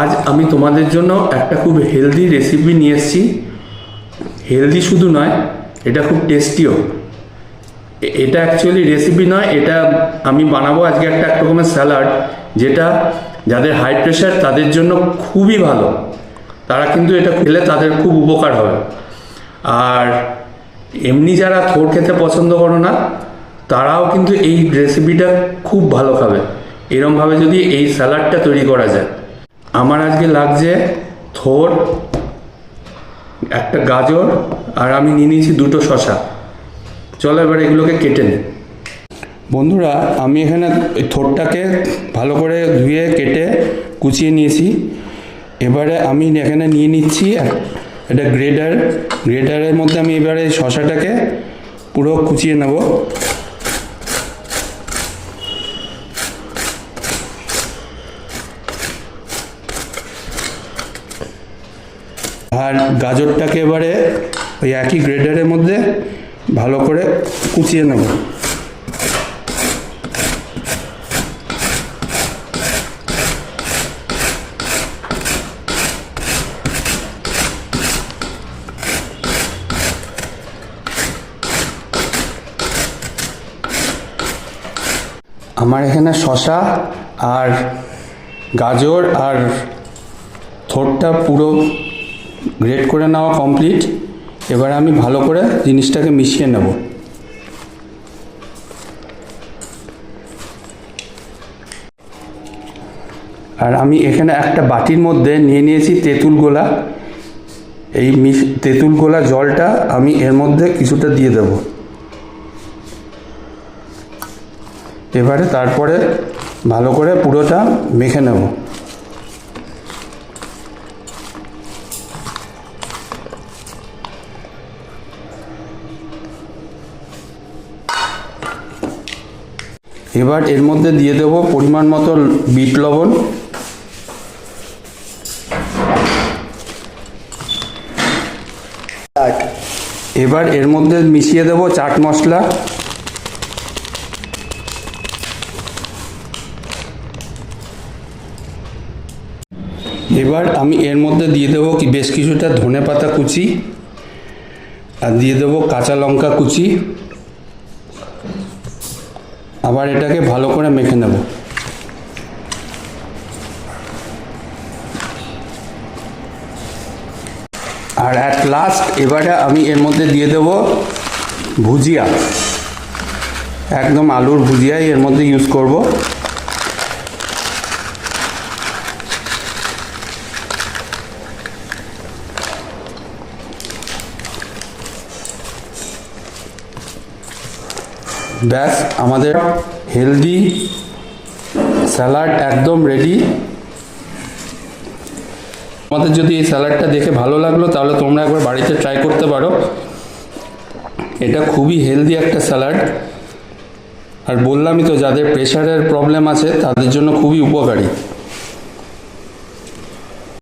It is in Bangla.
আজ আমি তোমাদের জন্য একটা খুব হেলদি রেসিপি নিয়ে এসেছি। হেলদি শুধু নয়, এটা খুব টেস্টিও এটা অ্যাকচুয়ালি রেসিপি নয়, এটা আমি বানাবো আজকে একটা এক রকমের স্যালাড যেটা যাদের হাই প্রেশার তাদের জন্য খুবই ভালো। তারা কিন্তু এটা খেলে তাদের খুব উপকার হবে। আর এমনি যারা থোর খেতে পছন্দ করো না, তারাও কিন্তু এই রেসিপিটা খুব ভালো খাবে। এরমভাবে যদি এই স্যালাডটা তৈরি করা যায়। আমার আজকে লাগছে থোর, একটা গাজর, আর আমি নিয়ে নিয়েছি দুটো শশা চলো এবার এগুলোকে কেটে নিই বন্ধুরা, আমি এখানে থোরটাকে ভালো করে ধুয়ে, কেটে কুচিয়ে নিয়েছি। এবারে আমি এখানে নিয়ে নিচ্ছি একটা গ্রেডার। গ্রেডারের মধ্যে আমি এবারে শশাটাকে পুরো কুচিয়ে নেব। আর গাজরটাকে এবারে ওই একই গ্রেডারের মধ্যে ভালো করে কুচিয়ে নেব। আমার এখানে শশা আর গাজর আর থোরটা পুরো গ্রেট করে নেওয়া কমপ্লিট এবার আমি ভালো করে জিনিসটাকে মিশিয়ে নেব। আর আমি এখানে একটা বাটির মধ্যে নিয়ে নিয়েছি তেঁতুল গোলা। এই তেঁতুল গোলা জলটা আমি এর মধ্যে কিছুটা দিয়ে দেব। এবারে তারপরে ভালো করে পুরোটা মেখে নেব। এবার এর মধ্যে দিয়ে দেব পরিমাণ মতো বিট লবণ। এবার এর মধ্যে মিশিয়ে দেব চাট মশলা। এবার আমি এর মধ্যে দিয়ে দেবো কি বেশ কিছুটা ধনে পাতা কুচি। আর দিয়ে দেবো কাঁচা লঙ্কা কুচি। আবার এটাকে ভালো করে মেখে নেব। আর অ্যাট লাস্ট এবারে আমি এর মধ্যে দিয়ে দেব ভুজিয়া। একদম আলুর ভুজিয়াই এর মধ্যে ইউজ করব। ব্যাস, আমাদের হেলদি স্যালাড একদম রেডি আমাদের যদি এই স্যালাডটা দেখে ভালো লাগল, তাহলে তোমরা একবার বাড়িতে ট্রাই করতে পারো। এটা খুবই হেলদি একটা স্যালাড আর বললামই তো, যাদের প্রেশারের প্রবলেম আছে, তাদের জন্য খুবই উপকারী।